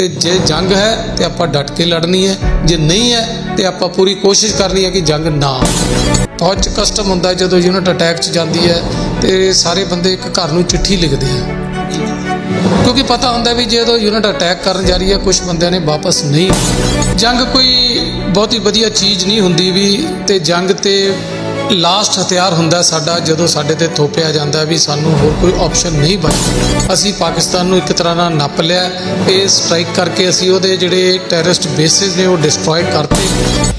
ਤੇ ਜੇ ਜੰਗ ਹੈ ਤੇ ਆਪਾਂ ਡਟ ਕੇ ਲੜਨੀ ਹੈ। ਜੇ ਨਹੀਂ ਹੈ ਤੇ ਆਪਾਂ ਪੂਰੀ ਕੋਸ਼ਿਸ਼ ਕਰਨੀ ਹੈ ਕਿ ਜੰਗ ਨਾ ਹੋਵੇ। ਫੌਜ 'ਚ ਕਸਟਮ ਹੁੰਦਾ ਜਦੋਂ ਯੂਨਿਟ ਅਟੈਕ 'ਚ ਜਾਂਦੀ ਹੈ ਤੇ ਸਾਰੇ ਬੰਦੇ ਇੱਕ ਘਰ ਨੂੰ ਚਿੱਠੀ ਲਿਖਦੇ ਆ। ਕਿਉਂਕਿ ਪਤਾ ਹੁੰਦਾ ਵੀ ਜਦੋਂ ਯੂਨਿਟ ਅਟੈਕ ਕਰਨ ਜਾ ਰਹੀ ਹੈ ਕੁਝ ਬੰਦਿਆਂ ਨੇ ਵਾਪਸ ਨਹੀਂ ਜੰਗ ਕੋਈ ਬਹੁਤੀ ਵਧੀਆ ਚੀਜ਼ ਨਹੀਂ ਹੁੰਦੀ ਵੀ ਤੇ ਜੰਗ ਤੇ ਲਾਸਟ ਹਥਿਆਰ ਹੁੰਦਾ ਸਾਡਾ, ਜਦੋਂ ਸਾਡੇ ਤੇ ਥੋਪਿਆ ਜਾਂਦਾ ਵੀ ਸਾਨੂੰ ਹੋਰ ਕੋਈ ਆਪਸ਼ਨ ਨਹੀਂ ਬਚਦਾ। ਅਸੀਂ ਪਾਕਿਸਤਾਨ ਨੂੰ ਇੱਕ ਤਰ੍ਹਾਂ ਨਾਲ ਨੱਪ ਲਿਆ ਇਹ ਸਟ੍ਰਾਈਕ ਕਰਕੇ ਅਸੀਂ ਉਹਦੇ ਜਿਹੜੇ ਟੈਰਰਿਸਟ ਬੇਸਿਸ ਨੇ ਉਹ ਡਿਸਟਰੋਏ ਕਰਤੇ।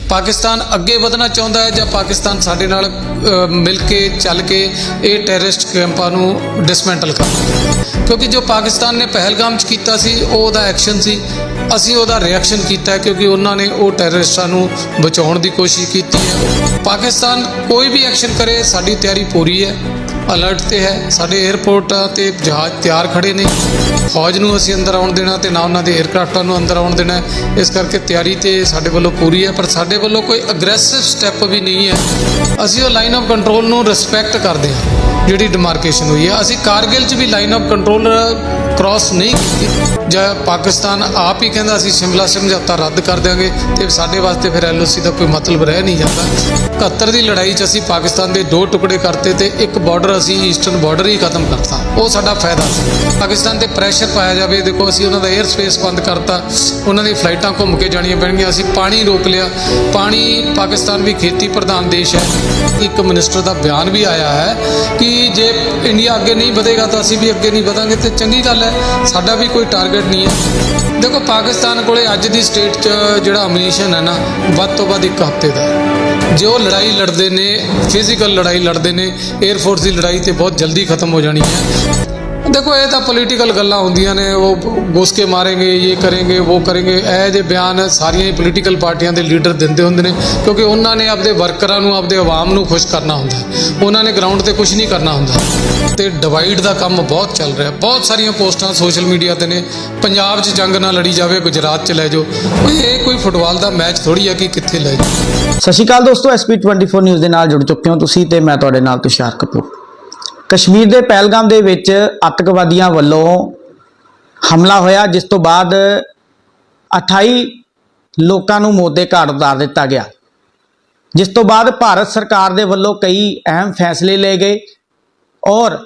ਪਾਕਿਸਤਾਨ ਅੱਗੇ ਵਧਣਾ ਚਾਹੁੰਦਾ ਹੈ ਜਾਂ ਪਾਕਿਸਤਾਨ ਸਾਡੇ ਨਾਲ ਮਿਲ ਕੇ, ਚੱਲ ਕੇ ਇਹ ਟੈਰਰਿਸਟ ਕੈਂਪਾਂ ਨੂੰ ਡਿਸਮੈਂਟਲ ਕਰ ਕਿਉਂਕਿ ਜੋ ਪਾਕਿਸਤਾਨ ਨੇ ਪਹਿਲਗਾਮ ਚ ਕੀਤਾ ਸੀ, ਉਹ ਉਹਦਾ ਐਕਸ਼ਨ ਸੀ। ਅਸੀਂ ਉਹਦਾ ਰਿਐਕਸ਼ਨ ਕੀਤਾ ਕਿਉਂਕਿ ਉਹਨਾਂ ਨੇ ਉਹ ਟੈਰਰਿਸਟਾਂ ਨੂੰ ਬਚਾਉਣ ਦੀ ਕੋਸ਼ਿਸ਼ ਕੀਤੀ ਹੈ। ਪਾਕਿਸਤਾਨ ਕੋਈ ਵੀ ਐਕਸ਼ਨ ਕਰੇ, ਸਾਡੀ ਤਿਆਰੀ ਪੂਰੀ ਹੈ। ਅਲਰਟ ਤੇ ਹੈ। ਸਾਡੇ 에ਅਰਪੋਰਟ ਤੇ ਜਹਾਜ਼ ਤਿਆਰ ਖੜੇ ਨੇ। ਫੌਜ ਨੂੰ ਅਸੀਂ ਅੰਦਰ ਆਉਣ ਦੇਣਾ ਤੇ ਨਾ ਉਹਨਾਂ ਦੇ 에ਅਰਕ੍ਰਾਫਟਾਂ ਨੂੰ ਅੰਦਰ ਆਉਣ ਦੇਣਾ। ਇਸ ਕਰਕੇ ਤਿਆਰੀ ਤੇ ਸਾਡੇ ਵੱਲੋਂ ਪੂਰੀ ਹੈ, ਪਰ ਸਾਡੇ ਵੱਲੋਂ ਕੋਈ ਅਗਰੈਸਿਵ ਸਟੈਪ ਵੀ ਨਹੀਂ ਹੈ। ਅਸੀਂ ਉਹ ਲਾਈਨ ਆਫ ਕੰਟਰੋਲ ਨੂੰ ਰਿਸਪੈਕਟ ਕਰਦੇ ਹਾਂ, ਜਿਹੜੀ ਡਿਮਾਰਕੇਸ਼ਨ ਹੋਈ ਹੈ। ਅਸੀਂ ਕਾਰਗਿਲ 'ਚ ਵੀ ਲਾਈਨ ਆਫ ਕੰਟਰੋਲ ਕ੍ਰਾਸ ਨਹੀਂ ਕੀਤੀ। ਜਾਂ ਪਾਕਿਸਤਾਨ ਆਪ ਹੀ ਕਹਿੰਦਾ ਅਸੀਂ ਸ਼ਿਮਲਾ ਸਮਝੌਤਾ ਰੱਦ ਕਰ ਦਿਆਂਗੇ ਤੇ ਸਾਡੇ ਵਾਸਤੇ ਫਿਰ ਐਲਓਸੀ ਦਾ ਕੋਈ ਮਤਲਬ ਰਹਿ ਨਹੀਂ ਜਾਂਦਾ। 71 ਦੀ ਲੜਾਈ 'ਚ ਅਸੀਂ ਪਾਕਿਸਤਾਨ ਦੇ ਦੋ ਟੁਕੜੇ ਕਰਤੇ ਤੇ ਇੱਕ ਬਾਰਡਰ ਅਸੀਂ ਈਸਟਰਨ ਬਾਰਡਰ ਹੀ ਖਤਮ ਕਰਤਾ। ਉਹ ਸਾਡਾ ਫਾਇਦਾ ਸੀ। ਪਾਕਿਸਤਾਨ ਤੇ ਪ੍ਰੈਸ਼ਰ ਪਾਇਆ ਜਾਵੇ, ਦੇਖੋ ਅਸੀਂ ਉਹਨਾਂ ਦਾ 에ਅਰ ਸਪੇਸ ਬੰਦ ਕਰਤਾ। ਉਹਨਾਂ ਦੀ ਫਲਾਈਟਾਂ ਘੁੰਮ ਕੇ ਜਾਣੀਆਂ ਪੈਣਗੀਆਂ, ਅਸੀਂ ਪਾਣੀ ਰੋਕ ਲਿਆ। ਪਾਣੀ ਪਾਕਿਸਤਾਨ ਵੀ ਖੇਤੀ ਪ੍ਰਧਾਨ ਦੇਸ਼ ਹੈ। ਇੱਕ ਮਿਨਿਸਟਰ ਦਾ ਬਿਆਨ ਵੀ ਆਇਆ ਹੈ ਕਿ ਜੇ ਇੰਡੀਆ ਅੱਗੇ ਨਹੀਂ ਵਧੇਗਾ ਤਾਂ ਅਸੀਂ ਵੀ ਅੱਗੇ ਨਹੀਂ ਵਧਾਂਗੇ ਤੇ ਚੰਗੀ ਗੱਲ ਹੈ। ਸਾਡਾ ਵੀ ਕੋਈ ਟਾਰਗੇਟ ਨਹੀਂ ਹੈ। ਦੇਖੋ, ਪਾਕਿਸਤਾਨ ਕੋਲੇ ਅੱਜ ਦੀ ਸਟੇਟ 'ਚ ਜਿਹੜਾ ਅਮਨੀਸ਼ਨ ਹੈ ਨਾ, ਵੱਧ ਤੋਂ ਵੱਧ ਇੱਕ ਹਫ਼ਤੇ ਦਾ ਜੇ ਉਹ ਲੜਾਈ ਲੜਦੇ ਨੇ ਫਿਜ਼ੀਕਲ ਲੜਾਈ ਲੜਦੇ ਨੇ 에ਅਰ ਫੋਰਸ ਦੀ ਲੜਾਈ ਤੇ ਬਹੁਤ ਜਲਦੀ ਖਤਮ ਹੋ ਜਾਣੀ ਹੈ। ਦੇਖੋ, ਇਹ ਤਾਂ ਪੋਲੀਟੀਕਲ ਗੱਲਾਂ ਹੁੰਦੀਆਂ ਨੇ, ਉਹ ਗੋਸ ਕੇ ਇਹ ਕਰेंगे ਉਹ ਕਰेंगे ਇਹ ਜੇ ਬਿਆਨ ਸਾਰੀਆਂ ਹੀ ਪੋਲੀਟੀਕਲ ਪਾਰਟੀਆਂ ਦੇ ਲੀਡਰ ਦਿੰਦੇ ਹੁੰਦੇ ਨੇ, ਕਿਉਂਕਿ ਉਹਨਾਂ ਨੇ ਆਪਦੇ ਵਰਕਰਾਂ ਨੂੰ, ਆਪਦੇ ਆਵਾਮ ਨੂੰ ਖੁਸ਼ ਕਰਨਾ ਹੁੰਦਾ ਉਹਨਾਂ ਨੇ ਗਰਾਊਂਡ ਤੇ ਕੁਝ ਨਹੀਂ ਕਰਨਾ ਹੁੰਦਾ। ਤੇ ਡਿਵਾਈਡ ਦਾ ਕੰਮ ਬਹੁਤ ਚੱਲ ਰਿਹਾ। ਬਹੁਤ ਸਾਰੀਆਂ ਪੋਸਟਾਂ ਸੋਸ਼ਲ ਮੀਡੀਆ ਤੇ ਨੇ। ਪੰਜਾਬ 'ਚ ਜੰਗ ਨਾ ਲੜੀ ਜਾਵੇ, ਗੁਜਰਾਤ 'ਚ ਲੈ ਜਾਓ। ਇਹ ਕੋਈ ਫੁੱਟਬਾਲ ਦਾ ਮੈਚ ਥੋੜੀ ਹੈ ਕਿ ਕਿੱਥੇ ਲੈ ਜਾਓ। ਸਤਿ ਸ਼੍ਰੀ ਅਕਾਲ ਦੋਸਤੋ ਐਸਪੀ 24 ਨਿਊਜ਼ ਦੇ ਨਾਲ ਜੁੜ ਚੁੱਕੇ ਹੋ ਤੁਸੀਂ ਤੇ ਮੈਂ ਤੁਹਾਡੇ ਨਾਲ ਤੁਸ਼ਾਰ ਕਪੂਰ। ਕਸ਼ਮੀਰ ਦੇ ਪਹਿਲਗਾਮ ਦੇ ਵਿੱਚ ਆਤੰਕਵਾਦੀਆਂ ਵੱਲੋਂ ਹਮਲਾ ਹੋਇਆ, ਜਿਸ ਤੋਂ ਬਾਅਦ 28 ਲੋਕਾਂ ਨੂੰ ਮੌਤ ਦੇ ਘਾਟ ਉਤਾਰ ਦਿੱਤਾ ਗਿਆ। ਜਿਸ ਤੋਂ ਬਾਅਦ ਭਾਰਤ ਸਰਕਾਰ ਦੇ ਵੱਲੋਂ ਕਈ ਅਹਿਮ ਫੈਸਲੇ ਲਏ ਗਏ ਔਰ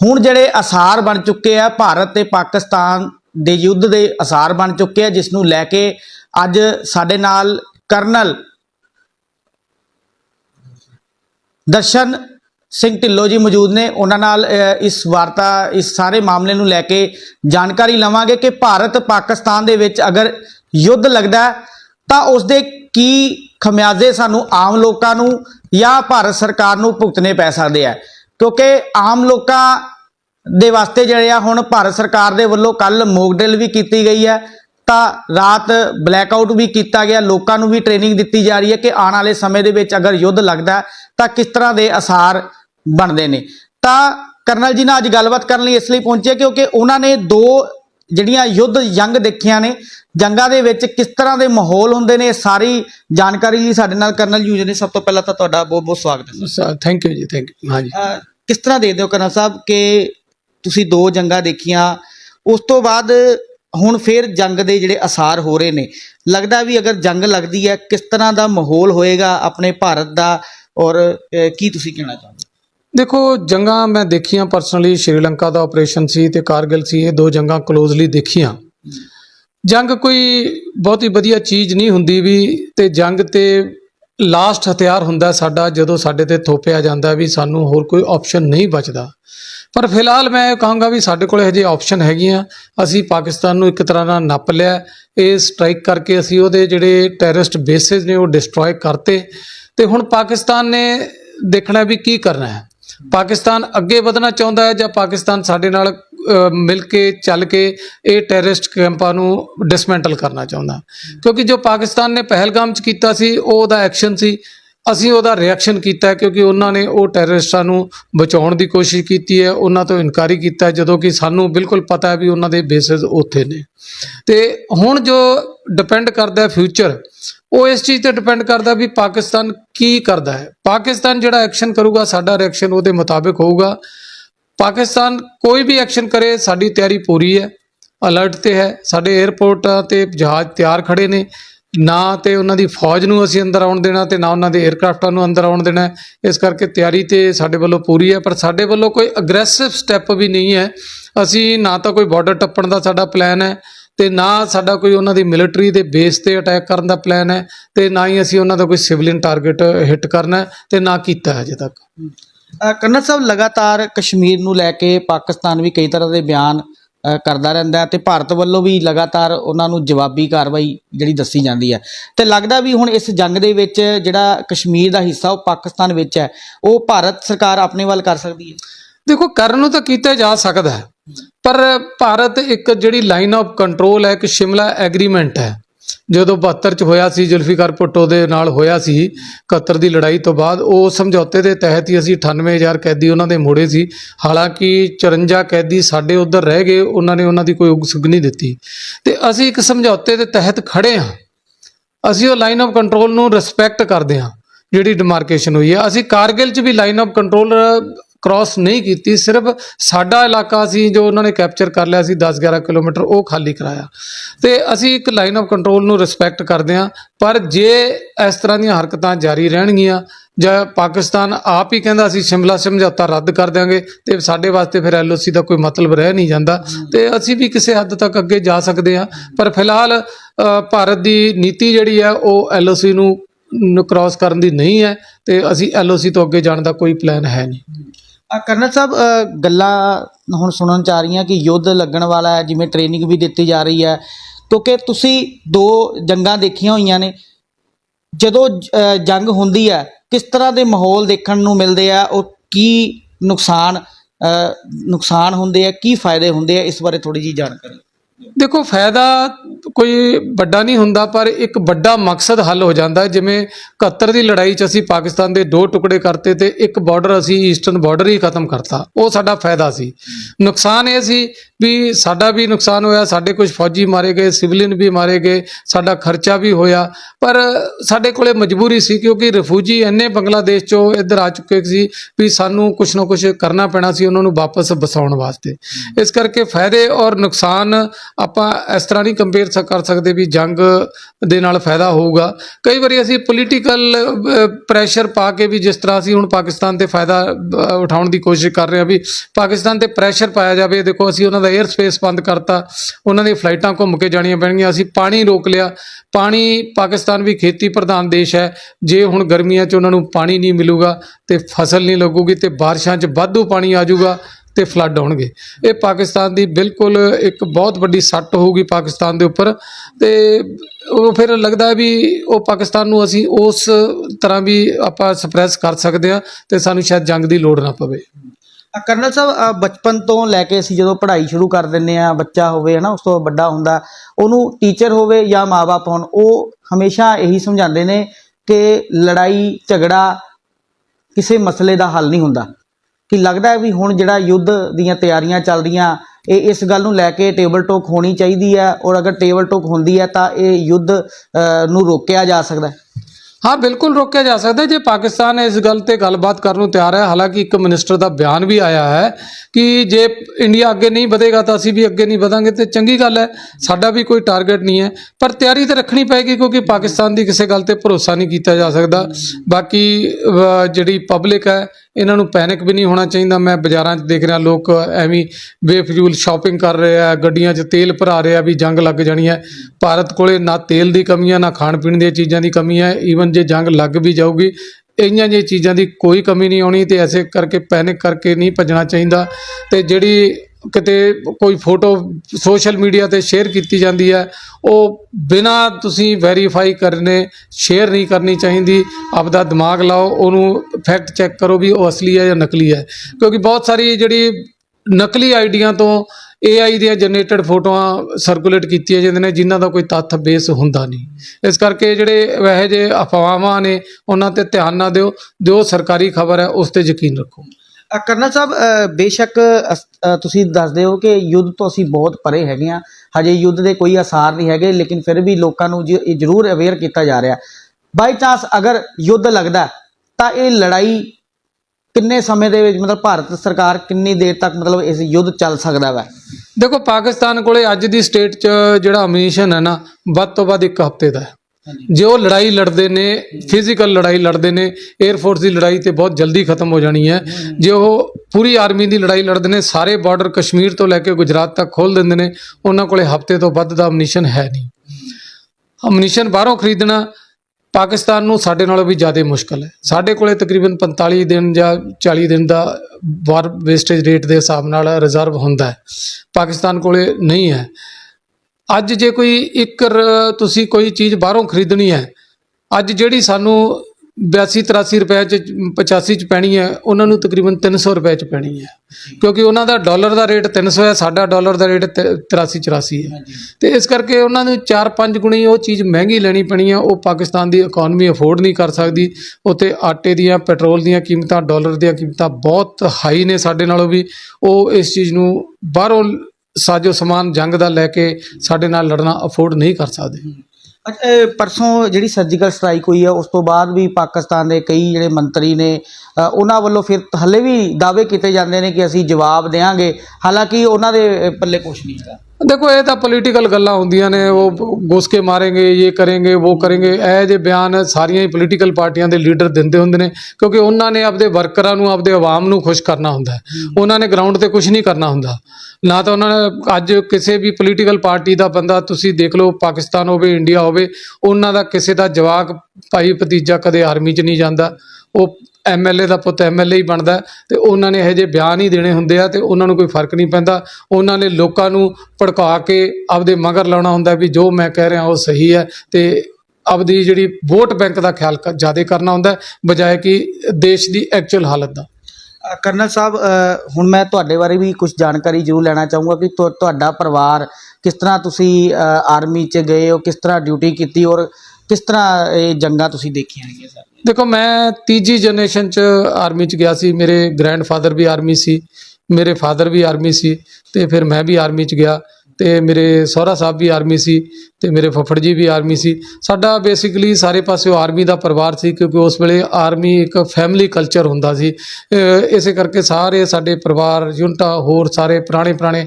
ਹੁਣ ਜਿਹੜੇ ਅਸਾਰ ਬਣ ਚੁੱਕੇ ਆ, ਭਾਰਤ ਤੇ ਪਾਕਿਸਤਾਨ ਦੇ ਯੁੱਧ ਦੇ ਅਸਾਰ ਬਣ ਚੁੱਕੇ ਆ, ਜਿਸ ਨੂੰ ਲੈ ਕੇ ਅੱਜ ਸਾਡੇ ਨਾਲ ਕਰਨਲ ਦਰਸ਼ਨ ਸਿੰਘ ਢਿੱਲੋਂ ਜੀ ਮੌਜੂਦ ਨੇ। ਉਹਨਾਂ ਨਾਲ ਇਸ ਵਾਰਤਾ, ਇਸ ਸਾਰੇ ਮਾਮਲੇ ਨੂੰ ਲੈ ਕੇ ਜਾਣਕਾਰੀ ਲਵਾਂਗੇ ਕਿ ਭਾਰਤ ਪਾਕਿਸਤਾਨ ਦੇ ਵਿੱਚ ਅਗਰ ਯੁੱਧ ਲੱਗਦਾ ਤਾਂ ਉਸ ਦੇ ਕੀ ਖਮਿਆਜ਼ੇ ਸਾਨੂੰ ਆਮ ਲੋਕਾਂ ਨੂੰ ਜਾਂ ਭਾਰਤ ਸਰਕਾਰ ਨੂੰ ਭੁਗਤਣੇ ਪੈ ਸਕਦੇ ਆ? ਕਿਉਂਕਿ ਆਮ ਲੋਕਾਂ ਦੇ ਵਾਸਤੇ ਜਿਹੜੇ ਆ, ਹੁਣ ਭਾਰਤ ਸਰਕਾਰ ਦੇ ਵੱਲੋਂ ਕੱਲ ਮੋਕ ਡਰਿਲ ਵੀ ਕੀਤੀ ਗਈ ਹੈ, ਤਾਂ ਰਾਤ ਬਲੈਕਆਊਟ ਵੀ ਕੀਤਾ ਗਿਆ। ਲੋਕਾਂ ਨੂੰ ਵੀ ਟ੍ਰੇਨਿੰਗ ਦਿੱਤੀ ਜਾ ਰਹੀ ਹੈ ਕਿ ਆਉਣ ਵਾਲੇ ਸਮੇਂ ਦੇ ਵਿੱਚ ਅਗਰ ਯੁੱਧ ਲੱਗਦਾ ਤਾਂ ਕਿਸ ਤਰ੍ਹਾਂ ਦੇ ਅਸਾਰ ਬਣਦੇ ਨੇ। ਤਾਂ ਕਰਨਲ ਜੀ ਨਾਲ ਅੱਜ ਗੱਲਬਾਤ ਕਰਨ ਲਈ ਇਸ ਲਈ ਪਹੁੰਚੇ ਕਿਉਂਕਿ ਉਹਨਾਂ ਨੇ ਦੋ ਜਿਹੜੀਆਂ ਯੁੱਧ ਜੰਗ ਦੇਖੀਆਂ ਨੇ ਜੰਗਾਂ ਦੇ ਵਿੱਚ ਕਿਸ ਤਰ੍ਹਾਂ ਦੇ ਮਾਹੌਲ ਹੁੰਦੇ ਨੇ ਸਾਰੀ ਜਾਣਕਾਰੀ ਲਈ ਸਾਡੇ ਨਾਲ ਕਰਨਲ ਯੂਜ ਨੇ। ਸਭ ਤੋਂ ਪਹਿਲਾਂ ਤਾਂ ਤੁਹਾਡਾ ਬਹੁਤ ਬਹੁਤ ਸਵਾਗਤ ਹੈ। Thank you ji thank you ਹਾਂਜੀ ਕਿਸ ਤਰ੍ਹਾਂ ਦੇਖਦੇ ਹੋ ਕਰਨਲ ਸਾਹਿਬ ਕਿ ਤੁਸੀਂ ਦੋ ਜੰਗਾਂ ਦੇਖੀਆਂ ਉਸ ਤੋਂ ਬਾਅਦ ਹੁਣ ਫਿਰ ਜੰਗ ਦੇ ਜਿਹੜੇ ਅਸਾਰ ਹੋ ਰਹੇ ਨੇ? ਲੱਗਦਾ ਵੀ ਅਗਰ ਜੰਗ ਲੱਗਦੀ ਹੈ ਕਿਸ ਤਰ੍ਹਾਂ ਦਾ ਮਾਹੌਲ ਹੋਏਗਾ ਆਪਣੇ ਭਾਰਤ ਦਾ ਔਰ ਕੀ ਤੁਸੀਂ ਕਹਿਣਾ ਚਾਹੁੰਦੇ ਦੇਖੋ, ਜੰਗਾਂ ਮੈਂ ਦੇਖੀਆਂ ਪਰਸਨਲੀ ਸ਼੍ਰੀਲੰਕਾ ਦਾ ਆਪਰੇਸ਼ਨ ਸੀ ਤੇ ਕਾਰਗਿਲ ਸੀ, ਇਹ ਦੋ ਜੰਗਾਂ ਕਲੋਜ਼ਲੀ ਦੇਖੀਆਂ। ਜੰਗ ਕੋਈ ਬਹੁਤੀ ਵਧੀਆ ਚੀਜ਼ ਨਹੀਂ ਹੁੰਦੀ ਵੀ ਤੇ ਜੰਗ ਤੇ ਲਾਸਟ ਹਥਿਆਰ ਹੁੰਦਾ ਸਾਡਾ, ਜਦੋਂ ਸਾਡੇ ਤੇ ਥੋਪਿਆ ਜਾਂਦਾ ਵੀ ਸਾਨੂੰ ਹੋਰ ਕੋਈ ਆਪਸ਼ਨ ਨਹੀਂ ਬਚਦਾ। ਪਰ ਫਿਲਹਾਲ ਮੈਂ ਇਹ ਕਹਾਂਗਾ ਵੀ ਸਾਡੇ ਕੋਲ ਹਜੇ ਆਪਸ਼ਨ ਹੈਗੀਆਂ। ਅਸੀਂ ਪਾਕਿਸਤਾਨ ਨੂੰ ਇੱਕ ਤਰ੍ਹਾਂ ਨਾਲ ਨੱਪ ਲਿਆ। ਇਹ ਸਟ੍ਰਾਈਕ ਕਰਕੇ ਅਸੀਂ ਉਹਦੇ ਜਿਹੜੇ ਟੈਰਰਿਸਟ ਬੇਸਿਸ ਨੇ ਉਹ ਡਿਸਟਰੋਏ ਕਰਤੇ। ਤੇ ਹੁਣ ਪਾਕਿਸਤਾਨ ਨੇ ਦੇਖਣਾ ਵੀ ਕੀ ਕਰਨਾ ਹੈ। ਪਾਕਿਸਤਾਨ ਅੱਗੇ ਵਧਣਾ ਚਾਹੁੰਦਾ ਹੈ ਜਾਂ ਪਾਕਿਸਤਾਨ ਸਾਡੇ ਨਾਲ ਅ, ਮਿਲ ਕੇ ਚੱਲ ਕੇ ਇਹ ਟੈਰਰਿਸਟ ਕੈਂਪਾਂ ਨੂੰ ਡਿਸਮੈਂਟਲ ਕਰਨਾ ਚਾਹੁੰਦਾ? ਕਿਉਂਕਿ ਜੋ ਪਾਕਿਸਤਾਨ ਨੇ ਪਹਿਲਗਾਮ ਚ ਕੀਤਾ ਸੀ ਉਹ ਉਹਦਾ ਐਕਸ਼ਨ ਸੀ। ਅਸੀਂ ਉਹਦਾ ਰਿਐਕਸ਼ਨ ਕੀਤਾ ਕਿਉਂਕਿ ਉਹਨਾਂ ਨੇ ਉਹ ਟੈਰਰਿਸਟਾਂ ਨੂੰ ਬਚਾਉਣ ਦੀ ਕੋਸ਼ਿਸ਼ ਕੀਤੀ ਹੈ, ਉਹਨਾਂ ਤੋਂ ਇਨਕਾਰੀ ਕੀਤਾ ਜਦੋਂ ਕਿ ਸਾਨੂੰ ਬਿਲਕੁਲ ਪਤਾ ਹੈ ਵੀ ਉਹਨਾਂ ਦੇ ਬੇਸਿਸ ਉੱਥੇ ਨੇ। ਤੇ ਹੁਣ ਜੋ ਡਿਪੈਂਡ ਕਰਦਾ ਫਿਊਚਰ ਉਹ ਇਸ ਚੀਜ਼ ਤੇ ਡਿਪੈਂਡ ਕਰਦਾ ਵੀ ਪਾਕਿਸਤਾਨ ਕੀ ਕਰਦਾ ਹੈ। ਪਾਕਿਸਤਾਨ ਜਿਹੜਾ ਐਕਸ਼ਨ ਕਰੂਗਾ, ਸਾਡਾ ਰਿਐਕਸ਼ਨ ਉਹਦੇ ਮੁਤਾਬਿਕ ਹੋਊਗਾ। ਪਾਕਿਸਤਾਨ ਕੋਈ ਵੀ ਐਕਸ਼ਨ ਕਰੇ, ਸਾਡੀ ਤਿਆਰੀ ਪੂਰੀ ਹੈ। ਅਲਰਟ ਤੇ ਹੈ, ਸਾਡੇ 에ਅਰਪੋਰਟਾਂ ਤੇ ਜਹਾਜ਼ ਤਿਆਰ ਖੜੇ ਨੇ। ਨਾ ਤੇ ਉਹਨਾਂ ਦੀ ਫੌਜ ਨੂੰ ਅਸੀਂ ਅੰਦਰ ਆਉਣ ਦੇਣਾ ਤੇ ਨਾ ਉਹਨਾਂ ਦੇ 에ਅਰਕ੍ਰਾਫਟਾਂ ਨੂੰ ਅੰਦਰ ਆਉਣ ਦੇਣਾ। ਇਸ ਕਰਕੇ ਤਿਆਰੀ ਤੇ ਸਾਡੇ ਵੱਲੋਂ ਪੂਰੀ ਹੈ ਪਰ ਸਾਡੇ ਵੱਲੋਂ ਕੋਈ ਅਗਰੈਸਿਵ ਸਟੈਪ ਵੀ ਨਹੀਂ ਹੈ। ਅਸੀਂ ਨਾ ਤਾਂ ਕੋਈ ਬਾਰਡਰ ਟੱਪਣ ਦਾ ਸਾਡਾ ਪਲਾਨ ਹੈ ਤੇ ਨਾ ਸਾਡਾ ਕੋਈ ਉਹਨਾਂ ਦੀ ਮਿਲਟਰੀ ਦੇ ਬੇਸ ਤੇ ਅਟੈਕ ਕਰਨ ਦਾ ਪਲਾਨ ਹੈ ਤੇ ਨਾ ਹੀ ਅਸੀਂ ਉਹਨਾਂ ਦਾ ਕੋਈ ਸਿਵਲੀਅਨ ਟਾਰਗੇਟ ਹਿੱਟ ਕਰਨਾ ਹੈ ਤੇ ਨਾ ਕੀਤਾ ਅਜੇ ਤੱਕ। ਅ, ਕਰਨਲ ਸਾਹਿਬ ਲਗਾਤਾਰ ਕਸ਼ਮੀਰ ਨੂੰ ਲੈ ਕੇ ਪਾਕਿਸਤਾਨ ਵੀ ਕਈ ਤਰ੍ਹਾਂ ਦੇ ਬਿਆਨ ਕਰਦਾ ਰਹਿੰਦਾ ਹੈ ਤੇ ਭਾਰਤ ਵੱਲੋਂ ਵੀ ਲਗਾਤਾਰ ਉਹਨਾਂ ਨੂੰ ਜਵਾਬੀ ਕਾਰਵਾਈ ਜਿਹੜੀ ਦੱਸੀ ਜਾਂਦੀ ਹੈ। ਤੇ ਲੱਗਦਾ ਵੀ ਹੁਣ ਇਸ ਜੰਗ ਦੇ ਵਿੱਚ ਜਿਹੜਾ ਕਸ਼ਮੀਰ ਦਾ ਹਿੱਸਾ ਉਹ ਪਾਕਿਸਤਾਨ ਵਿੱਚ ਹੈ, ਉਹ ਭਾਰਤ ਸਰਕਾਰ ਆਪਣੇ ਵੱਲ ਕਰ ਸਕਦੀ ਹੈ? ਦੇਖੋ, ਕਰਨ ਨੂੰ ਤਾਂ ਕੀਤਾ ਜਾ ਸਕਦਾ ਹੈ, ਪਰ ਭਾਰਤ ਇੱਕ ਜਿਹੜੀ ਲਾਈਨ ਆਫ ਕੰਟਰੋਲ ਹੈ, ਇੱਕ ਸ਼ਿਮਲਾ ਐਗਰੀਮੈਂਟ ਹੈ। ਜਦੋਂ 72 ਚ ਹੋਇਆ ਸੀ, ਜ਼ੁਲਫੀਕਾਰ ਭੁੱਟੋ ਦੇ ਨਾਲ ਹੋਇਆ ਸੀ 71 ਦੀ ਲੜਾਈ ਤੋਂ ਬਾਅਦ, ਉਹ ਸਮਝੌਤੇ ਦੇ ਤਹਿਤ ਹੀ ਅਸੀਂ 98000 ਕੈਦੀ ਉਹਨਾਂ ਦੇ ਮੋੜੇ ਸੀ। ਹਾਲਾਂਕਿ 54 ਕੈਦੀ ਸਾਡੇ ਉਧਰ ਰਹਿ ਗਏ, ਉਹਨਾਂ ਨੇ ਉਹਨਾਂ ਦੀ ਕੋਈ ਉਗ ਉਗਸੁਗ ਨਹੀਂ ਦਿੱਤੀ। ਤੇ ਅਸੀਂ ਇੱਕ ਸਮਝੌਤੇ ਦੇ ਤਹਿਤ ਖੜੇ ਹਾਂ। ਅਸੀਂ ਉਹ ਲਾਈਨ ਆਫ ਕੰਟਰੋਲ ਨੂੰ ਰਿਸਪੈਕਟ ਕਰਦੇ ਹਾਂ, ਜਿਹੜੀ ਡਿਮਾਰਕੇਸ਼ਨ ਹੋਈ ਹੈ। ਅਸੀਂ ਕਾਰਗਿਲ 'ਚ ਵੀ ਲਾਈਨ ਆਫ ਕੰਟਰੋਲ ਕ੍ਰਾਸ ਨਹੀਂ ਕੀਤੀ, ਸਿਰਫ ਸਾਡਾ ਇਲਾਕਾ ਸੀ ਜੋ ਉਹਨਾਂ ਨੇ ਕੈਪਚਰ ਕਰ ਲਿਆ ਸੀ 10-11 ਕਿਲੋਮੀਟਰ, ਉਹ ਖਾਲੀ ਕਰਾਇਆ। ਤੇ ਅਸੀਂ ਇੱਕ ਲਾਈਨ ਆਫ ਕੰਟਰੋਲ ਨੂੰ ਰਿਸਪੈਕਟ ਕਰਦੇ ਹਾਂ, ਪਰ ਜੇ ਇਸ ਤਰ੍ਹਾਂ ਦੀਆਂ ਹਰਕਤਾਂ ਜਾਰੀ ਰਹਿਣਗੀਆਂ, ਜਾਂ ਪਾਕਿਸਤਾਨ ਆਪ ਹੀ ਕਹਿੰਦਾ ਅਸੀਂ ਸ਼ਿਮਲਾ ਸਮਝੌਤਾ ਰੱਦ ਕਰ ਦਿਆਂਗੇ, ਤੇ ਸਾਡੇ ਵਾਸਤੇ ਫਿਰ ਐਲਓਸੀ ਦਾ ਕੋਈ ਮਤਲਬ ਰਹਿ ਨਹੀਂ ਜਾਂਦਾ, ਤੇ ਅਸੀਂ ਵੀ ਕਿਸੇ ਹੱਦ ਤੱਕ ਅੱਗੇ ਜਾ ਸਕਦੇ ਹਾਂ। ਪਰ ਫਿਲਹਾਲ ਭਾਰਤ ਦੀ ਨੀਤੀ ਜਿਹੜੀ ਹੈ, ਉਹ ਐਲਓਸੀ ਨੂੰ ਕ੍ਰਾਸ ਕਰਨ ਦੀ ਨਹੀਂ ਹੈ, ਤੇ ਅਸੀਂ ਐਲਓਸੀ ਤੋਂ ਅੱਗੇ ਜਾਣ ਦਾ ਕੋਈ ਪਲਾਨ ਹੈ ਨਹੀਂ। ਅ, ਕਰਨਲ ਸਾਹਿਬ ਅ, ਗੱਲਾਂ ਹੁਣ ਸੁਣਨ ਚ ਆ ਰਹੀਆਂ ਕਿ ਯੁੱਧ ਲੱਗਣ ਵਾਲਾ ਹੈ ਜਿਵੇਂ ਟ੍ਰੇਨਿੰਗ ਵੀ ਦਿੱਤੀ ਜਾ ਰਹੀ ਹੈ। ਕਿਉਂਕਿ ਤੁਸੀਂ ਦੋ ਜੰਗਾਂ ਦੇਖੀਆਂ ਹੋਈਆਂ ਨੇ। ਜਦੋਂ ਅ, ਜੰਗ ਹੁੰਦੀ ਹੈ ਕਿਸ ਤਰ੍ਹਾਂ ਦੇ ਮਾਹੌਲ ਦੇਖਣ ਨੂੰ ਮਿਲਦੇ ਆ? ਉਹ ਕੀ ਨੁਕਸਾਨ ਅ, ਨੁਕਸਾਨ ਹੁੰਦੇ ਆ? ਕੀ ਫਾਇਦੇ ਹੁੰਦੇ ਆ? ਇਸ ਬਾਰੇ ਥੋੜੀ ਜੀ ਜਾਣਕਾਰੀ। ਦੇਖੋ, ਫਾਇਦਾ ਕੋਈ ਵੱਡਾ ਨਹੀਂ ਹੁੰਦਾ, ਪਰ ਇੱਕ ਵੱਡਾ ਮਕਸਦ ਹੱਲ ਹੋ ਜਾਂਦਾ ਜਿਵੇਂ 71 ਦੀ ਲੜਾਈ 'ਚ ਅਸੀਂ ਪਾਕਿਸਤਾਨ ਦੇ ਦੋ ਟੁਕੜੇ ਕਰਤੇ ਤੇ ਇੱਕ ਬਾਰਡਰ ਅਸੀਂ ਈਸਟਰਨ ਬਾਰਡਰ ਹੀ ਖਤਮ ਕਰਤਾ। ਉਹ ਸਾਡਾ ਫਾਇਦਾ ਸੀ। ਨੁਕਸਾਨ ਇਹ ਸੀ ਵੀ ਸਾਡਾ ਵੀ ਨੁਕਸਾਨ ਹੋਇਆ ਸਾਡੇ ਕੁਝ ਫੌਜੀ ਮਾਰੇ ਗਏ ਸਿਵਲੀਅਨ ਵੀ ਮਾਰੇ ਗਏ ਸਾਡਾ ਖਰਚਾ ਵੀ ਹੋਇਆ। ਪਰ ਸਾਡੇ ਕੋਲੇ ਮਜਬੂਰੀ ਸੀ ਕਿਉਂਕਿ ਰਿਫਿਊਜੀ ਇੰਨੇ ਬੰਗਲਾਦੇਸ਼ 'ਚੋਂ ਇੱਧਰ ਆ ਚੁੱਕੇ ਸੀ ਵੀ ਸਾਨੂੰ ਕੁਝ ਨਾ ਕੁਝ ਕਰਨਾ ਪੈਣਾ ਸੀ ਉਹਨਾਂ ਨੂੰ ਵਾਪਸ ਵਸਾਉਣ ਵਾਸਤੇ। ਇਸ ਕਰਕੇ ਫਾਇਦੇ ਔਰ ਨੁਕਸਾਨ ਆਪਾਂ ਇਸ ਤਰ੍ਹਾਂ ਨਹੀਂ ਕੰਪੇਅਰ ਕਰ ਸਕਦੇ ਵੀ ਜੰਗ ਦੇ ਨਾਲ ਫਾਇਦਾ ਹੋਊਗਾ। ਕਈ ਵਾਰੀ ਅਸੀਂ ਪੋਲੀਟੀਕਲ ਪ੍ਰੈਸ਼ਰ ਪਾ ਕੇ ਵੀ ਜਿਸ ਤਰ੍ਹਾਂ ਅਸੀਂ ਹੁਣ ਪਾਕਿਸਤਾਨ ਤੇ ਫਾਇਦਾ ਉਠਾਉਣ ਦੀ ਕੋਸ਼ਿਸ਼ ਕਰ ਰਹੇ ਹਾਂ ਵੀ ਪਾਕਿਸਤਾਨ ਤੇ ਪ੍ਰੈਸ਼ਰ ਪਾਇਆ ਜਾਵੇ। ਦੇਖੋ ਅਸੀਂ ਉਹਨਾਂ ਦਾ 에ਅਰ ਸਪੇਸ ਬੰਦ ਕਰਤਾ, ਉਹਨਾਂ ਦੀਆਂ ਫਲਾਈਟਾਂ ਘੁੰਮ ਕੇ ਜਾਣੀਆਂ ਪੈਣਗੀਆਂ, ਅਸੀਂ ਪਾਣੀ ਰੋਕ ਲਿਆ। ਪਾਣੀ ਪਾਕਿਸਤਾਨ ਵੀ ਖੇਤੀ ਪ੍ਰਧਾਨ ਦੇਸ਼ ਹੈ, ਜੇ ਹੁਣ ਗਰਮੀਆਂ 'ਚ ਉਹਨਾਂ ਨੂੰ ਪਾਣੀ ਨਹੀਂ ਮਿਲੂਗਾ ਤੇ ਫਸਲ ਨਹੀਂ ਲੱਗੂਗੀ ਤੇ ਬਾਰਿਸ਼ਾਂ 'ਚ ਵਾਧੂ ਪਾਣੀ ਆ ਜਾਊਗਾ ਤੇ ਫਲੱਡ ਹੋਣਗੇ ਇਹ ਪਾਕਿਸਤਾਨ ਦੀ ਬਿਲਕੁਲ ਇੱਕ ਬਹੁਤ ਵੱਡੀ ਸੱਟ ਹੋਊਗੀ ਪਾਕਿਸਤਾਨ ਦੇ ਉੱਪਰ ਤੇ ਉਹ ਫਿਰ ਲੱਗਦਾ ਵੀ ਉਹ ਪਾਕਿਸਤਾਨ ਨੂੰ ਅਸੀਂ ਉਸ ਤਰ੍ਹਾਂ ਵੀ ਆਪਾਂ ਸਪਰੈਸ ਕਰ ਸਕਦੇ ਹਾਂ ਤੇ ਸਾਨੂੰ ਸ਼ਾਇਦ ਜੰਗ ਦੀ ਲੋੜ ਨਾ ਪਵੇ। ਕਰਨਲ ਸਾਹਿਬ ਬਚਪਨ ਤੋਂ ਲੈ ਕੇ ਅਸੀਂ ਜਦੋਂ ਪੜ੍ਹਾਈ ਸ਼ੁਰੂ ਕਰ ਦਿੰਨੇ ਆ ਬੱਚਾ ਹੋਵੇ, ਹਨਾ, ਉਸ ਤੋਂ ਵੱਡਾ ਹੁੰਦਾ, ਉਹਨੂੰ ਟੀਚਰ ਹੋਵੇ ਜਾਂ ਮਾਪੇ ਹੋਣ, ਉਹ ਹਮੇਸ਼ਾ ਇਹੀ ਸਮਝਾਉਂਦੇ ਨੇ ਕਿ ਲੜਾਈ, ਝਗੜਾ ਕਿਸੇ ਮਸਲੇ ਦਾ ਹੱਲ ਨਹੀਂ ਹੁੰਦਾ। ਕਿ ਲੱਗਦਾ ਹੈ ਵੀ ਹੁਣ ਜਿਹੜਾ ਯੁੱਧ ਦੀਆਂ ਤਿਆਰੀਆਂ ਚੱਲਦੀਆਂ, ਇਹ ਇਸ ਗੱਲ ਨੂੰ ਲੈ ਕੇ ਟੇਬਲ ਟਾਕ ਹੋਣੀ ਚਾਹੀਦੀ ਹੈ, ਔਰ ਅਗਰ ਟੇਬਲ ਟਾਕ ਹੁੰਦੀ ਹੈ ਤਾਂ ਇਹ ਯੁੱਧ ਨੂੰ ਰੋਕਿਆ ਜਾ ਸਕਦਾ ਹੈ। ਹਾਂ, ਬਿਲਕੁਲ ਰੋਕਿਆ ਜਾ ਸਕਦਾ ਜੇ ਪਾਕਿਸਤਾਨ ਇਸ ਗੱਲ ਤੇ ਗੱਲਬਾਤ ਕਰਨ ਨੂੰ ਤਿਆਰ ਹੈ, ਹਾਲਾਂਕਿ ਇੱਕ ਮਿਨਿਸਟਰ ਦਾ ਬਿਆਨ ਵੀ ਆਇਆ ਹੈ ਕਿ ਜੇ ਇੰਡੀਆ ਅੱਗੇ ਨਹੀਂ ਵਧੇਗਾ ਤਾਂ ਅਸੀਂ ਵੀ ਅੱਗੇ ਨਹੀਂ ਵਧਾਂਗੇ ਤੇ ਚੰਗੀ ਗੱਲ ਹੈ, ਸਾਡਾ ਵੀ ਕੋਈ ਟਾਰਗੇਟ ਨਹੀਂ ਹੈ। ਪਰ ਤਿਆਰੀ ਤਾਂ ਰੱਖਣੀ ਪਏਗੀ ਕਿਉਂਕਿ ਪਾਕਿਸਤਾਨ ਦੀ ਕਿਸੇ ਗੱਲ ਤੇ ਭਰੋਸਾ ਨਹੀਂ ਕੀਤਾ ਜਾ ਸਕਦਾ। ਬਾਕੀ ਜਿਹੜੀ ਪਬਲਿਕ ਹੈ ਇਹਨਾਂ ਨੂੰ ਪੈਨਿਕ ਵੀ ਨਹੀਂ ਹੋਣਾ ਚਾਹੀਦਾ। ਮੈਂ ਬਾਜ਼ਾਰਾਂ 'ਚ ਦੇਖ ਰਿਹਾ, ਲੋਕ ਐਵੇਂ ਬੇਫਜ਼ੂਲ ਸ਼ਾਪਿੰਗ ਕਰ ਰਹੇ ਆ, ਗੱਡੀਆਂ 'ਚ ਤੇਲ ਭਰਾ ਰਹੇ ਆ ਵੀ ਜੰਗ ਲੱਗ ਜਾਣੀ ਹੈ। ਭਾਰਤ ਕੋਲੇ ਨਾ ਤੇਲ ਦੀ ਕਮੀ ਹੈ, ਨਾ ਖਾਣ ਪੀਣ ਦੀਆਂ ਚੀਜ਼ਾਂ ਦੀ ਕਮੀ ਹੈ। ਈਵਨ ਜੇ ਜੰਗ ਲੱਗ ਵੀ ਜਾਊਗੀ, ਇਹੀਆਂ ਜਿਹੀ ਚੀਜ਼ਾਂ ਦੀ ਕੋਈ ਕਮੀ ਨਹੀਂ ਆਉਣੀ ਤੇ ਐਸੇ ਕਰਕੇ ਪੈਨਿਕ ਕਰਕੇ ਨਹੀਂ ਭੱਜਣਾ ਚਾਹੀਦਾ। ਤੇ ਜਿਹੜੀ ਕਿਤੇ ਕੋਈ ਫੋਟੋ ਸੋਸ਼ਲ ਮੀਡੀਆ ਤੇ ਸ਼ੇਅਰ ਕੀਤੀ ਜਾਂਦੀ ਹੈ, ਉਹ ਬਿਨਾ ਤੁਸੀਂ ਵੈਰੀਫਾਈ ਕਰਨੇ, ਸ਼ੇਅਰ ਨਹੀਂ ਕਰਨੀ ਚਾਹੀਦੀ, ਆਪਦਾ ਦਿਮਾਗ ਲਾਓ, ਉਹਨੂੰ ਫੈਕਟ ਚੈੱਕ ਕਰੋ ਵੀ ਉਹ ਅਸਲੀ ਹੈ ਜਾਂ ਨਕਲੀ ਹੈ। ਕਿਉਂਕਿ ਬਹੁਤ ਸਾਰੀ ਜਿਹੜੀ ਨਕਲੀ ਆਈਡੀਆਂ ਤੋਂ AI ਦੀਆਂ ਜਨਰੇਟਡ ਫੋਟੋਆਂ ਸਰਕੂਲੇਟ ਕੀਤੀਆਂ ਜਾਂਦੀਆਂ ਨੇ, ਜਿਨ੍ਹਾਂ ਦਾ ਕੋਈ ਤੱਥ ਬੇਸ ਹੁੰਦਾ ਨਹੀਂ। ਇਸ ਕਰਕੇ ਜਿਹੜੇ ਇਹੋ ਜਿਹੇ ਅਫਵਾਹਾਂ ਨੇ, ਉਹਨਾਂ ਤੇ ਧਿਆਨ ਨਾ ਦਿਓ, ਜੋ ਸਰਕਾਰੀ ਖਬਰ ਹੈ, ਉਸ ਤੇ ਯਕੀਨ ਰੱਖੋ। ਕਰਨਲ ਸਾਹਿਬ ਬੇਸ਼ੱਕ ਤੁਸੀਂ ਦੱਸਦੇ ਹੋ ਕਿ ਯੁੱਧ ਤੋਂ ਅਸੀਂ ਬਹੁਤ ਪਰੇ ਹੈਗੇ ਆ ਹਜੇ ਯੁੱਧ ਦੇ ਕੋਈ ਅਸਾਰ ਨਹੀਂ ਹੈਗੇ, ਲੇਕਿਨ ਫਿਰ ਵੀ ਲੋਕਾਂ ਨੂੰ ਜ਼ਰੂਰ ਅਵੇਅਰ ਕੀਤਾ ਜਾ ਰਿਹਾ। ਬਾਈ ਚਾਂਸ ਅਗਰ ਯੁੱਧ ਲੱਗਦਾ ਤਾਂ ਇਹ ਲੜਾਈ ਕਿੰਨੇ ਸਮੇਂ ਦੇ ਵਿੱਚ, ਮਤਲਬ ਭਾਰਤ ਸਰਕਾਰ ਕਿੰਨੀ ਦੇਰ ਤੱਕ, ਮਤਲਬ ਇਸ ਯੁੱਧ ਚੱਲ ਸਕਦਾ ਵਾ? ਦੇਖੋ, ਪਾਕਿਸਤਾਨ ਕੋਲੇ ਅੱਜ ਦੀ ਸਟੇਟ 'ਚ ਜਿਹੜਾ ਅਮਨੀਸ਼ਨ ਹੈ ਨਾ, ਵੱਧ ਤੋਂ ਵੱਧ ਇੱਕ ਹਫ਼ਤੇ ਦਾ ਹੈ। ਜੇ ਉਹ ਲੜਾਈ ਲੜਦੇ ਨੇ ਫਿਜ਼ੀਕਲ ਲੜਾਈ ਲੜਦੇ ਨੇ 에ਅਰ ਫੋਰਸ ਦੀ ਲੜਾਈ ਤੇ ਬਹੁਤ ਜਲਦੀ ਖਤਮ ਹੋ ਜਾਣੀ ਹੈ। ਜੇ ਉਹ ਪੂਰੀ ਆਰਮੀ ਦੀ ਲੜਾਈ ਲੜਦੇ ਨੇ, ਸਾਰੇ ਬਾਰਡਰ ਕਸ਼ਮੀਰ ਤੋਂ ਲੈ ਕੇ ਗੁਜਰਾਤ ਤੱਕ ਖੋਲ ਦਿੰਦੇ ਨੇ, ਉਹਨਾਂ ਕੋਲੇ ਹਫ਼ਤੇ ਤੋਂ ਵੱਧ ਦਾ ਅਮਨੀਸ਼ਨ ਹੈ ਨਹੀਂ। ਅਮਨੀਸ਼ਨ ਬਾਹਰੋਂ ਖਰੀਦਣਾ, ਪਾਕਿਸਤਾਨ ਨੂੰ ਸਾਡੇ ਨਾਲੋਂ ਵੀ ਜ਼ਿਆਦਾ ਮੁਸ਼ਕਲ ਹੈ। ਸਾਡੇ ਕੋਲੇ ਤਕਰੀਬਨ 45 ਦਿਨ ਜਾਂ 40 ਦਿਨ ਦਾ ਵਾਰ ਵੇਸਟੇਜ ਰੇਟ ਦੇ ਹਿਸਾਬ ਨਾਲ ਰਿਜ਼ਰਵ ਹੁੰਦਾ ਹੈ। ਪਾਕਿਸਤਾਨ ਕੋਲੇ ਨਹੀਂ ਹੈ। ਅੱਜ ਜੇ ਕੋਈ ਇੱਕ ਤੁਸੀਂ ਕੋਈ ਚੀਜ਼ ਬਾਹਰੋਂ ਖਰੀਦਣੀ ਹੈ ਅੱਜ ਜਿਹੜੀ ਸਾਨੂੰ 82 83 ਰੁਪਏ ਚ 85 ਚ ਪੈਣੀ ਹੈ ਉਹਨਾਂ ਨੂੰ ਤਕਰੀਬਨ 300 ਰੁਪਏ ਚ ਪੈਣੀ ਹੈ। ਕਿਉਂਕਿ ਉਹਨਾਂ ਦਾ ਡਾਲਰ ਦਾ ਰੇਟ 300 ਹੈ ਸਾਡਾ ਡਾਲਰ ਦਾ ਰੇਟ 83 84 ਹੈ। ਤੇ ਇਸ ਕਰਕੇ ਉਹਨਾਂ ਨੂੰ 4-5 ਗੁਣੀ ਉਹ ਚੀਜ਼ ਮਹਿੰਗੀ ਲੈਣੀ ਪੈਣੀ ਹੈ ਉਹ ਪਾਕਿਸਤਾਨ ਦੀ ਇਕਨੋਮੀ ਅਫੋਰਡ ਨਹੀਂ ਕਰ ਸਕਦੀ। ਉੱਤੇ ਆਟੇ ਦੀਆਂ ਪੈਟਰੋਲ ਦੀਆਂ ਕੀਮਤਾਂ ਡਾਲਰ ਦੀਆਂ ਕੀਮਤਾਂ ਬਹੁਤ ਹਾਈ ਨੇ ਸਾਡੇ ਨਾਲੋਂ ਵੀ। ਉਹ ਇਸ ਚੀਜ਼ ਨੂੰ ਬਾਹਰੋਂ ਸਾਜੋ ਸਮਾਨ ਜੰਗ ਦਾ ਲੈ ਕੇ ਸਾਡੇ ਨਾਲ ਲੜਨਾ ਅਫੋਰਡ ਨਹੀਂ ਕਰ ਸਕਦੇ। ਅੱਛਾ, ਇਹ ਪਰਸੋਂ ਜਿਹੜੀ ਸਰਜੀਕਲ ਸਟ੍ਰਾਈਕ ਹੋਈ ਹੈ ਉਸ ਤੋਂ ਬਾਅਦ ਵੀ ਪਾਕਿਸਤਾਨ ਦੇ ਕਈ ਜਿਹੜੇ ਮੰਤਰੀ ਨੇ ਅ, ਉਹਨਾਂ ਵੱਲੋਂ ਫਿਰ ਹਲੇ ਵੀ ਦਾਅਵੇ ਕੀਤੇ ਜਾਂਦੇ ਨੇ ਕਿ ਅਸੀਂ ਜਵਾਬ ਦੇਵਾਂਗੇ ਹਾਲਾਂਕਿ ਉਹਨਾਂ ਦੇ ਪੱਲੇ ਕੁਝ ਨਹੀਂ ਹੈਗਾ। ਦੇਖੋ ਇਹ ਤਾਂ ਪੋਲੀਟੀਕਲ ਗੱਲਾਂ ਹੁੰਦੀਆਂ ਨੇ ਉਹ ਘੁਸ ਕੇ ਮਾਰेंगे ਇਹ ਕਰेंगे ਉਹ ਕਰेंगे ਇਹ ਜੇ ਬਿਆਨ ਸਾਰੀਆਂ ਹੀ ਪੋਲੀਟੀਕਲ ਪਾਰਟੀਆਂ ਦੇ ਲੀਡਰ ਦਿੰਦੇ ਹੁੰਦੇ ਨੇ ਕਿਉਂਕਿ ਉਹਨਾਂ ਨੇ ਆਪਦੇ ਵਰਕਰਾਂ ਨੂੰ ਆਪਦੇ ਆਵਾਮ ਨੂੰ ਖੁਸ਼ ਕਰਨਾ ਹੁੰਦਾ ਉਹਨਾਂ ਨੇ ਗਰਾਊਂਡ ਤੇ ਕੁਝ ਨਹੀਂ ਕਰਨਾ ਹੁੰਦਾ। ਨਾ ਤਾਂ ਉਹਨਾਂ ਨੇ ਅੱਜ ਕਿਸੇ ਵੀ ਪੋਲੀਟੀਕਲ ਪਾਰਟੀ ਦਾ ਬੰਦਾ ਤੁਸੀਂ ਦੇਖ ਲਓ ਪਾਕਿਸਤਾਨ ਹੋਵੇ ਇੰਡੀਆ ਹੋਵੇ ਉਹਨਾਂ ਦਾ ਕਿਸੇ ਦਾ ਜਵਾਕ ਭਾਈ ਭਤੀਜਾ ਕਦੇ ਆਰਮੀ 'ਚ ਨਹੀਂ ਜਾਂਦਾ। ਉਹ ਐਮਐਲਏ ਦਾ ਪੁੱਤ ਐਮਐਲਏ ਹੀ ਬਣਦਾ ਹੈ ਤੇ ਉਹਨਾਂ ਨੇ ਇਹੋ ਜਿਹੇ ਬਿਆਨ ਹੀ ਦੇਣੇ ਹੁੰਦੇ ਆ ਤੇ ਉਹਨਾਂ ਨੂੰ ਕੋਈ ਫ਼ਰਕ ਨਹੀਂ ਪੈਂਦਾ। ਉਹਨਾਂ ਨੇ ਲੋਕਾਂ ਨੂੰ ਭੜਕਾ ਕੇ ਆਪਦੇ ਮਗਰ ਲਾਉਣਾ ਹੁੰਦਾ ਵੀ ਜੋ ਮੈਂ ਕਹਿ ਰਿਹਾ ਉਹ ਸਹੀ ਹੈ ਤੇ ਆਪਦੀ ਜਿਹੜੀ ਵੋਟ ਬੈਂਕ ਦਾ ਖਿਆਲ ਜ਼ਿਆਦਾ ਕਰਨਾ ਹੁੰਦਾ ਬਜਾਏ ਕਿ ਦੇਸ਼ ਦੀ ਐਕਚੁਅਲ ਹਾਲਤ ਦਾ। ਕਰਨਲ ਸਾਹਿਬ ਹੁਣ ਮੈਂ ਤੁਹਾਡੇ ਬਾਰੇ ਵੀ ਕੁਝ ਜਾਣਕਾਰੀ ਜ਼ਰੂਰ ਲੈਣਾ ਚਾਹੂੰਗਾ ਕਿ ਤੁਹਾਡਾ ਪਰਿਵਾਰ ਕਿਸ ਤਰ੍ਹਾਂ ਤੁਸੀਂ ਆਰਮੀ 'ਚ ਗਏ ਹੋ, ਕਿਸ ਤਰ੍ਹਾਂ ਡਿਊਟੀ ਕੀਤੀ ਔਰ ਕਿਸ ਤਰ੍ਹਾਂ ਇਹ ਜੰਗਾਂ ਤੁਸੀਂ ਦੇਖੀਆਂ ਹੈਗੀਆਂ ਸਰ ਦੇਖੋ, ਮੈਂ ਤੀਜੀ ਜਨਰੇਸ਼ਨ ਚ ਆਰਮੀ ਚ ਗਿਆ ਸੀ। ਮੇਰੇ ਗ੍ਰੈਂਡਫਾਦਰ ਵੀ ਆਰਮੀ ਸੀ, ਮੇਰੇ ਫਾਦਰ ਵੀ ਆਰਮੀ ਸੀ ਤੇ ਫਿਰ ਮੈਂ ਵੀ ਆਰਮੀ ਚ ਗਿਆ ਤੇ ਮੇਰੇ ਸਹੁਰਾ ਸਾਹਿਬ ਵੀ ਆਰਮੀ ਸੀ। ਤੇ ਮੇਰੇ ਫਫੜ ਜੀ ਵੀ ਆਰਮੀ ਸੀ। ਸਾਡਾ ਬੇਸਿਕਲੀ ਸਾਰੇ ਪਾਸਿਓਂ ਆਰਮੀ ਦਾ ਪਰਿਵਾਰ ਸੀ ਕਿਉਂਕਿ ਉਸ ਵੇਲੇ ਆਰਮੀ ਇੱਕ ਫੈਮਿਲੀ ਕਲਚਰ ਹੁੰਦਾ ਸੀ। ਇਸੇ ਕਰਕੇ ਸਾਰੇ ਸਾਡੇ ਪਰਿਵਾਰ ਯੂਨਟਾ ਹੋਰ ਸਾਰੇ ਪੁਰਾਣੇ ਪੁਰਾਣੇ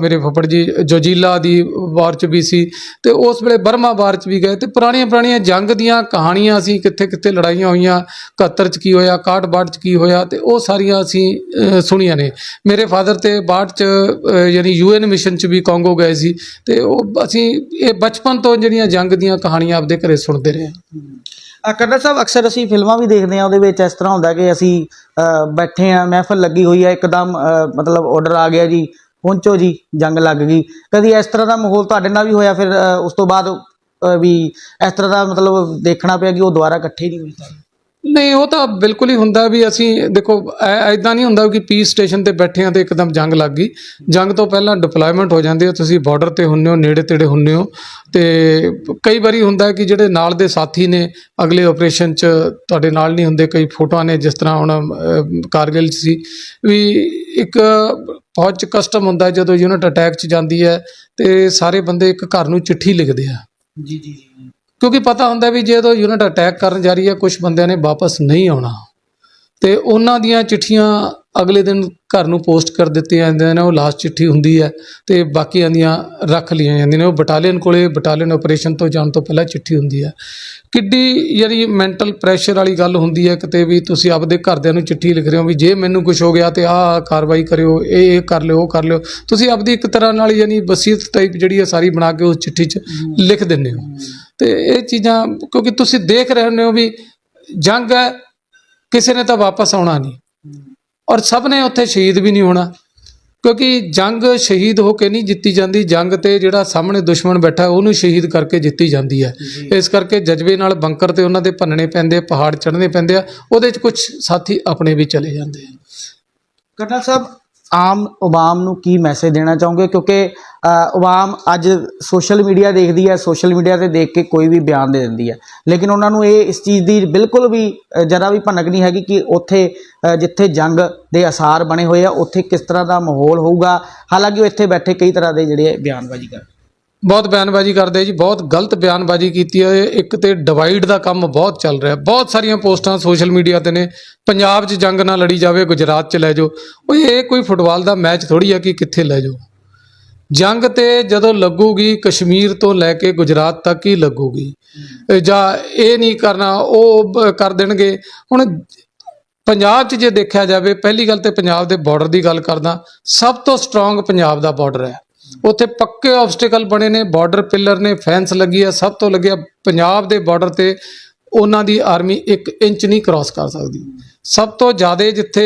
ਮੇਰੇ ਫਫੜ ਜੀ ਜੋਜੀਲਾ ਦੀ ਵਾਰ ਚ ਵੀ ਸੀ ਤੇ ਉਸ ਵੇਲੇ ਬਰਮਾ ਵਾਰ ਚ ਵੀ ਗਏ ਤੇ ਪੁਰਾਣੀਆਂ ਪੁਰਾਣੀਆਂ ਜੰਗ ਦੀਆਂ ਕਹਾਣੀਆਂ ਅਸੀਂ ਕਿੱਥੇ ਕਿੱਥੇ ਲੜਾਈਆਂ ਹੋਈਆਂ 71 ਚ ਕੀ ਹੋਇਆ 61 ਚ ਕੀ ਹੋਇਆ ਤੇ ਉਹ ਸਾਰੀਆਂ ਅਸੀਂ ਸੁਣੀਆਂ ਨੇ। ਮੇਰੇ ਫਾਦਰ ਤੇ 62 ਚ ਅਹ, ਯਾਨੀ ਯੂਐਨ ਮਿਸ਼ਨ ਚ ਵੀ ਕਾਂਗੋ ਗਏ ਸੀ ਤੇ ਉਹ ਅਸੀਂ ਇਹ ਬਚਪਨ ਤੋਂ ਜਿਹੜੀਆਂ ਜੰਗ ਦੀਆਂ ਕਹਾਣੀਆਂ ਆਪਦੇ ਘਰੇ ਸੁਣਦੇ ਰਹੇ ਹਾਂ। ਅ, ਸਾਹਿਬ ਅਕਸਰ ਅਸੀਂ ਫਿਲਮਾਂ ਵੀ ਦੇਖਦੇ ਹਾਂ ਉਹਦੇ ਵਿੱਚ ਇਸ ਤਰ੍ਹਾਂ ਹੁੰਦਾ ਕਿ ਅਸੀਂ ਬੈਠੇ ਆ ਮਹਿਫਲ ਲੱਗੀ ਹੋਈ ਹੈ ਇੱਕਦਮ ਮਤਲਬ ਆਰਡਰ ਆ ਗਿਆ ਜੀ ਪਹੁੰਚੋ ਜੀ ਜੰਗ ਲੱਗ ਗਈ। ਕਦੀ ਇਸ ਤਰ੍ਹਾਂ ਦਾ ਮਾਹੌਲ ਤੁਹਾਡੇ ਨਾਲ ਵੀ ਹੋਇਆ ਫਿਰ ਉਸ ਤੋਂ ਬਾਅਦ ਵੀ ਇਸ ਤਰ੍ਹਾਂ ਦਾ ਮਤਲਬ ਦੇਖਣਾ ਪਿਆ ਕਿ ਉਹ ਦੁਬਾਰਾ ਇਕੱਠੇ ਨਹੀਂ ਹੋਏ। ਸਾਰੇ ਨਹੀਂ, ਉਹ ਤਾਂ ਬਿਲਕੁਲ ਹੀ ਹੁੰਦਾ ਵੀ ਅਸੀਂ, ਦੇਖੋ ਐਦਾਂ ਨਹੀਂ ਹੁੰਦਾ ਕਿ ਪੀਸ ਸਟੇਸ਼ਨ ਤੇ ਬੈਠੇ ਆ ਤੇ ਇੱਕਦਮ ਜੰਗ ਲੱਗ ਗਈ। ਜੰਗ ਤੋਂ ਪਹਿਲਾਂ ਡਿਪਲੋਇਮੈਂਟ ਹੋ ਜਾਂਦੀ ਹੈ, ਤੁਸੀਂ ਬਾਰਡਰ ਤੇ ਹੁੰਨੇ ਹੋ, ਨੇੜੇ ਤੇੜੇ ਹੁੰਨੇ ਹੋ। ਤੇ ਕਈ ਵਾਰੀ ਹੁੰਦਾ ਕਿ ਜਿਹੜੇ ਨਾਲ ਦੇ ਸਾਥੀ ਨੇ, ਅਗਲੇ ਆਪਰੇਸ਼ਨ 'ਚ ਤੁਹਾਡੇ ਨਾਲ ਨਹੀਂ ਹੁੰਦੇ, ਕਈ ਫੋਟੋਆਂ ਨੇ ਜਿਸ ਤਰ੍ਹਾਂ ਹੁਣ ਕਾਰਗਿਲ 'ਚ ਸੀ। ਵੀ ਇੱਕ ਫੌਜ 'ਚ ਕਸਟਮ ਹੁੰਦਾ ਜਦੋਂ ਯੂਨਿਟ ਅਟੈਕ 'ਚ ਜਾਂਦੀ ਹੈ, ਤੇ ਸਾਰੇ ਬੰਦੇ ਇੱਕ ਘਰ ਨੂੰ ਚਿੱਠੀ ਲਿਖਦੇ ਆ। ਜੀ ਜੀ ਜੀ। ਕਿਉਂਕਿ ਪਤਾ ਹੁੰਦਾ ਵੀ ਜਦੋਂ ਯੂਨਿਟ ਅਟੈਕ ਕਰਨ ਜਾ ਰਹੀ ਹੈ ਕੁਝ ਬੰਦਿਆਂ ਨੇ ਵਾਪਸ ਨਹੀਂ ਆਉਣਾ। ਤੇ ਉਹਨਾਂ ਦੀਆਂ ਚਿੱਠੀਆਂ ਅਗਲੇ ਦਿਨ ਘਰ ਨੂੰ ਪੋਸਟ ਕਰ ਦਿੱਤੀਆਂ ਜਾਂਦੀਆਂ ਨੇ ਉਹ ਲਾਸਟ ਚਿੱਠੀ ਹੁੰਦੀ ਹੈ ਤੇ ਬਾਕੀਆਂ ਦੀਆਂ ਰੱਖ ਲਈਆਂ ਜਾਂਦੀਆਂ ਨੇ। ਉਹ ਬਟਾਲੀਅਨ ਕੋਲੇ ਬਟਾਲੀਅਨ ਆਪਰੇਸ਼ਨ ਤੋਂ ਜਾਣ ਤੋਂ ਪਹਿਲਾਂ ਚਿੱਠੀ ਹੁੰਦੀ ਹੈ। ਕਿੱਡੀ ਯਾਨੀ ਮੈਂਟਲ ਪ੍ਰੈਸ਼ਰ ਵਾਲੀ ਗੱਲ ਹੁੰਦੀ ਹੈ ਕਿਤੇ ਵੀ ਤੁਸੀਂ ਆਪਦੇ ਘਰਦਿਆਂ ਨੂੰ ਚਿੱਠੀ ਲਿਖ ਰਹੇ ਹੋ ਵੀ ਜੇ ਮੈਨੂੰ ਕੁਝ ਹੋ ਗਿਆ ਤੇ ਆਹ ਕਾਰਵਾਈ ਕਰਿਓ ਇਹ ਇਹ ਕਰ ਲਿਓ ਉਹ ਕਰ ਲਿਓ। ਤੁਸੀਂ ਆਪਦੀ ਇੱਕ ਤਰ੍ਹਾਂ ਨਾਲ ਯਾਨੀ ਵਸੀਅਤ ਟਾਈਪ ਜਿਹੜੀ ਹੈ ਸਾਰੀ ਬਣਾ ਕੇ ਉਸ ਚਿੱਠੀ 'ਚ ਲਿਖ ਦਿੰਦੇ ਹੋ। ਤੇ ਇਹ ਚੀਜ਼ਾਂ ਕਿਉਂਕਿ ਤੁਸੀਂ ਦੇਖ ਰਹੇ ਹੁੰਦੇ ਹੋ ਵੀ ਜੰਗ ਹੈ ਕਿਸੇ ਨੇ ਤਾਂ ਵਾਪਸ ਆਉਣਾ ਨਹੀਂ। ਔਰ ਸਭ ਨੇ ਉੱਥੇ ਸ਼ਹੀਦ ਵੀ ਨਹੀਂ ਹੋਣਾ। ਕਿਉਂਕਿ ਜੰਗ ਸ਼ਹੀਦ ਹੋ ਕੇ ਨਹੀਂ ਜਿੱਤੀ ਜਾਂਦੀ ਜੰਗ ਤੇ ਜਿਹੜਾ ਸਾਹਮਣੇ ਦੁਸ਼ਮਣ ਬੈਠਾ ਉਹਨੂੰ ਸ਼ਹੀਦ ਕਰਕੇ ਜਿੱਤੀ ਜਾਂਦੀ ਹੈ। ਇਸ ਕਰਕੇ ਜਜ਼ਬੇ ਨਾਲ ਬੰਕਰ ਤੇ ਉਹਨਾਂ ਦੇ ਭੰਨਣੇ ਪੈਂਦੇ ਪਹਾੜ ਚੜ੍ਹਨੇ ਪੈਂਦੇ ਆ ਉਹਦੇ 'ਚ ਕੁਝ ਸਾਥੀ ਆਪਣੇ ਵੀ ਚਲੇ ਜਾਂਦੇ ਆ। ਕਰਨਲ ਸਾਹਿਬ ਆਮ ਆਵਾਮ ਨੂੰ ਕੀ ਮੈਸੇਜ ਦੇਣਾ ਚਾਹੋਗੇ? ਕਿਉਂਕਿ ਅ, ਆਵਾਮ ਅੱਜ ਸੋਸ਼ਲ ਮੀਡੀਆ ਦੇਖਦੀ ਹੈ ਸੋਸ਼ਲ ਮੀਡੀਆ ਤੇ ਦੇਖ ਕੇ ਕੋਈ ਵੀ ਬਿਆਨ ਦੇ ਦਿੰਦੀ ਹੈ। ਲੇਕਿਨ ਉਹਨਾਂ ਨੂੰ ਇਹ ਇਸ ਚੀਜ਼ ਦੀ ਬਿਲਕੁਲ ਵੀ ਅ, ਜਰਾ ਵੀ ਭਨਕ ਨਹੀਂ ਹੈਗੀ ਕਿ ਉੱਥੇ ਜਿੱਥੇ ਜੰਗ ਦੇ ਅਸਾਰ ਬਣੇ ਹੋਏ ਆ ਉੱਥੇ ਕਿਸ ਤਰ੍ਹਾਂ ਦਾ ਮਾਹੌਲ ਹੋਊਗਾ। ਹਾਲਾਂਕਿ ਉਹ ਇੱਥੇ ਬੈਠੇ ਕਈ ਤਰ੍ਹਾਂ ਦੇ ਜਿਹੜੇ ਬਿਆਨਬਾਜ਼ੀ ਕਰ ਬਹੁਤ ਬਿਆਨਬਾਜ਼ੀ ਕਰਦੇ ਜੀ, ਬਹੁਤ ਗਲਤ ਬਿਆਨਬਾਜ਼ੀ ਕੀਤੀ ਹੈ। ਇੱਕ ਤੇ ਡਿਵਾਈਡ ਦਾ ਕੰਮ ਬਹੁਤ ਚੱਲ ਰਿਹਾ। ਬਹੁਤ ਸਾਰੀਆਂ ਪੋਸਟਾਂ ਸੋਸ਼ਲ ਮੀਡੀਆ ਤੇ ਨੇ। ਪੰਜਾਬ 'ਚ ਜੰਗ ਨਾ ਲੜੀ ਜਾਵੇ, ਗੁਜਰਾਤ 'ਚ ਲੈ ਜਾਓ। ਉਹ ਇਹ ਕੋਈ ਫੁੱਟਬਾਲ ਦਾ ਮੈਚ ਥੋੜੀ ਆ ਕਿ ਕਿੱਥੇ ਲੈ ਜਾਓ? ਜੰਗ ਤੇ ਜਦੋਂ ਲੱਗੂਗੀ, ਕਸ਼ਮੀਰ ਤੋਂ ਲੈ ਕੇ ਗੁਜਰਾਤ ਤੱਕ ਹੀ ਲੱਗੂਗੀ। ਜਾਂ ਇਹ ਨਹੀਂ ਕਰਨਾ, ਉਹ ਕਰ ਦੇਣਗੇ। ਹੁਣ ਪੰਜਾਬ 'ਚ ਜੇ ਦੇਖਿਆ ਜਾਵੇ, ਪਹਿਲੀ ਗੱਲ ਤੇ ਪੰਜਾਬ ਦੇ ਬਾਰਡਰ ਦੀ ਗੱਲ ਕਰਦਾ, ਸਭ ਤੋਂ ਸਟਰੋਂਗ ਪੰਜਾਬ ਦਾ ਬਾਰਡਰ ਹੈ। ਉੱਥੇ ਪੱਕੇ ਆਬਸਟੀਕਲ ਬਣੇ ਨੇ ਬਾਰਡਰ ਪਿੱਲਰ ਨੇ ਫੈਂਸ ਲੱਗੀ ਆ, ਸਭ ਤੋਂ ਲੱਗਿਆ ਪੰਜਾਬ ਦੇ ਬਾਰਡਰ ਤੇ ਉਹਨਾਂ ਦੀ ਆਰਮੀ 1 ਇੰਚ ਨਹੀਂ ਕ੍ਰਾਸ ਕਰ ਸਕਦੀ। ਸਭ ਤੋਂ ਜ਼ਿਆਦਾ ਜਿੱਥੇ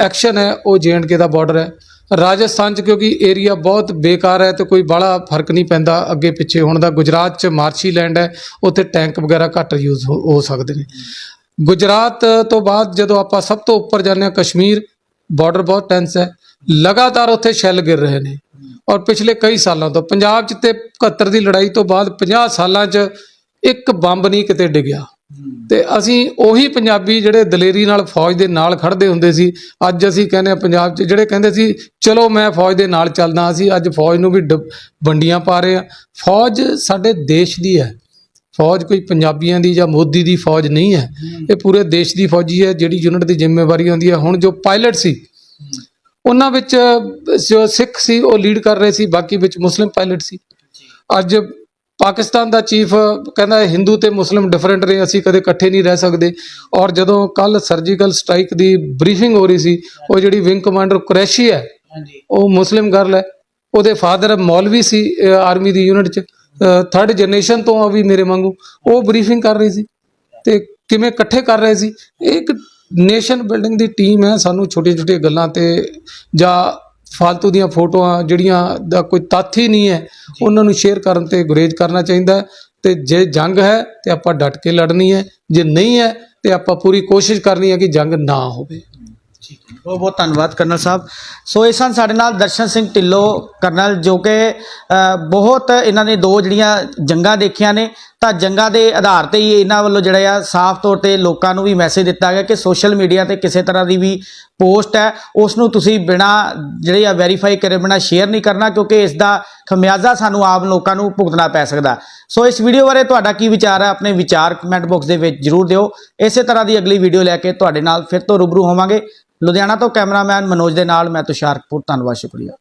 ਐਕਸ਼ਨ ਹੈ, ਉਹ ਕੇ ਦਾ ਬਾਰਡਰ ਹੈ। ਰਾਜਸਥਾਨ ਚ ਕਿਉਂਕਿ ਏਰੀਆ ਬਹੁਤ ਬੇਕਾਰ ਹੈ ਤੇ ਕੋਈ ਬੜਾ ਫ਼ਰਕ ਨਹੀਂ ਪੈਂਦਾ, ਅੱਗੇ ਪਿੱਛੇ ਹੁਣ ਦਾ। ਗੁਜਰਾਤ ਚ ਮਾਰਸ਼ੀ ਲੈਂਡ ਹੈ, ਉੱਥੇ ਟੈਂਕ ਵਗੈਰਾ ਘੱਟ ਯੂਜ਼ ਹੋ ਹੋ ਸਕਦੇ ਨੇ। ਗੁਜਰਾਤ ਤੋਂ ਬਾਅਦ ਜਦੋਂ ਆਪਾਂ ਸਭ ਤੋਂ ਉੱਪਰ ਜਾਂਦੇ ਹਾਂ, ਕਸ਼ਮੀਰ ਬਾਰਡਰ ਬਹੁਤ ਟੈਂਸ ਹੈ। ਲਗਾਤਾਰ ਉੱਥੇ ਸ਼ੈੱਲ ਗਿਰ ਰਹੇ ਨੇ। ਔਰ ਪਿਛਲੇ ਕਈ ਸਾਲਾਂ ਤੋਂ ਪੰਜਾਬ 'ਚ ਤੇ 71 ਦੀ ਲੜਾਈ ਤੋਂ ਬਾਅਦ 50 ਸਾਲਾਂ 'ਚ ਇੱਕ ਬੰਬ ਨਹੀਂ ਕਿਤੇ ਡਿੱਗਿਆ। ਤੇ ਅਸੀਂ ਉਹੀ ਪੰਜਾਬੀ ਜਿਹੜੇ ਦਲੇਰੀ ਨਾਲ ਫੌਜ ਦੇ ਨਾਲ ਖੜਦੇ ਹੁੰਦੇ ਸੀ, ਅੱਜ ਅਸੀਂ ਕਹਿੰਦੇ ਆ ਪੰਜਾਬ 'ਚ ਜਿਹੜੇ ਕਹਿੰਦੇ ਸੀ, ਚਲੋ ਮੈਂ ਫੌਜ ਦੇ ਨਾਲ ਚੱਲਦਾ ਅਸੀਂ ਅੱਜ ਫੌਜ ਨੂੰ ਵੀ ਡ- ਵੰਡੀਆਂ ਪਾ ਰਹੇ ਆ ਫੌਜ ਸਾਡੇ ਦੇਸ਼ ਦੀ ਹੈ। ਫੌਜ ਕੋਈ ਪੰਜਾਬੀਆਂ ਦੀ ਜਾਂ ਮੋਦੀ ਦੀ ਫੌਜ ਨਹੀਂ ਹੈ। ਇਹ ਪੂਰੇ ਦੇਸ਼ ਦੀ ਫੌਜੀ ਹੈ, ਜਿਹੜੀ ਯੂਨਿਟ ਦੀ ਜ਼ਿੰਮੇਵਾਰੀ ਹੁੰਦੀ ਹੈ। ਹੁਣ ਜੋ ਪਾਇਲਟ ਸੀ ਉਹਨਾਂ ਵਿੱਚ ਜੋ ਸਿੱਖ ਸੀ ਉਹ ਲੀਡ ਕਰ ਰਹੇ ਸੀ ਬਾਕੀ ਵਿੱਚ ਮੁਸਲਿਮ ਪਾਇਲਟ ਸੀ। ਅੱਜ ਪਾਕਿਸਤਾਨ ਦਾ ਚੀਫ ਕਹਿੰਦਾ ਹੈ ਹਿੰਦੂ ਤੇ ਮੁਸਲਿਮ ਡਿਫਰੈਂਟ ਨੇ ਅਸੀਂ ਕਦੇ ਇਕੱਠੇ ਨਹੀਂ ਰਹਿ ਸਕਦੇ। ਔਰ ਜਦੋਂ ਕੱਲ ਸਰਜੀਕਲ ਸਟ੍ਰਾਈਕ ਦੀ ਬਰੀਫਿੰਗ ਹੋ ਰਹੀ ਸੀ ਉਹ ਜਿਹੜੀ ਵਿੰਗ ਕਮਾਂਡਰ ਕੁਰੈਸ਼ੀ ਹੈ ਉਹ ਮੁਸਲਿਮ ਗਰਲ ਹੈ। ਉਹਦੇ ਫਾਦਰ ਮੌਲਵੀ ਸੀ ਆਰਮੀ ਦੀ ਯੂਨਿਟ ਚ। ਥਰਡ ਜਨਰੇਸ਼ਨ ਤੋਂ ਆ ਵੀ ਮੇਰੇ ਵਾਂਗੂ। ਉਹ ਬਰੀਫਿੰਗ ਕਰ ਰਹੀ ਸੀ। ਤੇ ਕਿਵੇਂ ਇਕੱਠੇ ਕਰ ਰਹੇ ਸੀ? ਇਹ ਇੱਕ ਨੇਸ਼ਨ ਬਿਲਡਿੰਗ ਦੀ ਟੀਮ ਹੈ, ਸਾਨੂੰ ਛੋਟੀਆਂ ਛੋਟੀਆਂ ਗੱਲਾਂ ਤੇ ਜਾਂ ਫालतू ਦੀਆਂ ਫੋਟੋਆਂ ਜਿਹੜੀਆਂ ਦਾ ਕੋਈ ਤੱਥ ਹੀ ਨਹੀਂ ਹੈ, ਉਹਨਾਂ ਨੂੰ ਸ਼ੇਅਰ ਕਰਨ ਤੇ ਗੁਰੇਜ਼ ਕਰਨਾ ਚਾਹੀਦਾ ਹੈ। ਤੇ ਜੇ ਜੰਗ ਹੈ, ਤੇ ਆਪਾਂ ਡਟ ਕੇ ਲੜਨੀ ਹੈ। ਜੇ ਨਹੀਂ ਹੈ, ਤੇ ਆਪਾਂ ਪੂਰੀ ਕੋਸ਼ਿਸ਼ ਕਰਨੀ ਹੈ ਕਿ ਜੰਗ ਨਾ ਹੋਵੇ। ਬਹੁਤ ਬਹੁਤ ਧੰਨਵਾਦ ਕਰਨਲ ਸਾਹਿਬ। ਸੋ ਇਹ ਸਨ ਸਾਡੇ ਨਾਲ ਦਰਸ਼ਨ ਸਿੰਘ ਢਿੱਲੋਂ ਕਰਨਲ, ਜੋ ਕਿ ਬਹੁਤ ਇਹਨਾਂ ਨੇ ਦੋ ਜਿਹੜੀਆਂ ਜੰਗਾਂ ਦੇਖੀਆਂ ਨੇ ਤਾਂ ਜੰਗਾਂ ਦੇ ਆਧਾਰ ਤੇ ਹੀ ਇਹਨਾਂ ਵੱਲੋਂ ਜਿਹੜਾ ਆ ਸਾਫ਼ ਤੌਰ ਤੇ ਲੋਕਾਂ ਨੂੰ ਵੀ ਮੈਸੇਜ ਦਿੱਤਾ ਗਿਆ ਕਿ ਸੋਸ਼ਲ ਮੀਡੀਆ ਤੇ ਕਿਸੇ ਤਰ੍ਹਾਂ ਦੀ ਵੀ ਪੋਸਟ ਹੈ, ਉਸ ਨੂੰ ਤੁਸੀਂ ਬਿਨਾ ਜਿਹੜੇ ਆ ਵੈਰੀਫਾਈ ਕਰੇ, ਬਿਨਾ ਸ਼ੇਅਰ ਨਹੀਂ ਕਰਨਾ ਕਿਉਂਕਿ ਇਸ ਦਾ ਖਮਿਆਜ਼ਾ ਸਾਨੂੰ ਆਮ ਲੋਕਾਂ ਨੂੰ ਭੁਗਤਣਾ ਪੈ ਸਕਦਾ। ਸੋ ਇਸ ਵੀਡੀਓ ਬਾਰੇ ਤੁਹਾਡਾ ਕੀ ਵਿਚਾਰ ਹੈ, ਆਪਣੇ ਵਿਚਾਰ ਕਮੈਂਟ ਬਾਕਸ ਦੇ ਵਿੱਚ ਜਰੂਰ ਦਿਓ। ਇਸੇ ਤਰ੍ਹਾਂ ਦੀ ਅਗਲੀ ਵੀਡੀਓ ਲੈ ਕੇ ਤੁਹਾਡੇ ਨਾਲ ਫਿਰ ਤੋਂ ਰੂਬਰੂ ਹੋਵਾਂਗੇ। ਲੁਧਿਆਣਾ ਤੋਂ ਕੈਮਰਾਮੈਨ ਮਨੋਜ ਦੇ ਨਾਲ, ਮੈਂ ਤੁਸ਼ਾਰ ਕਪੂਰ ਧੰਨਵਾਦ, ਸ਼ੁਕਰੀਆ।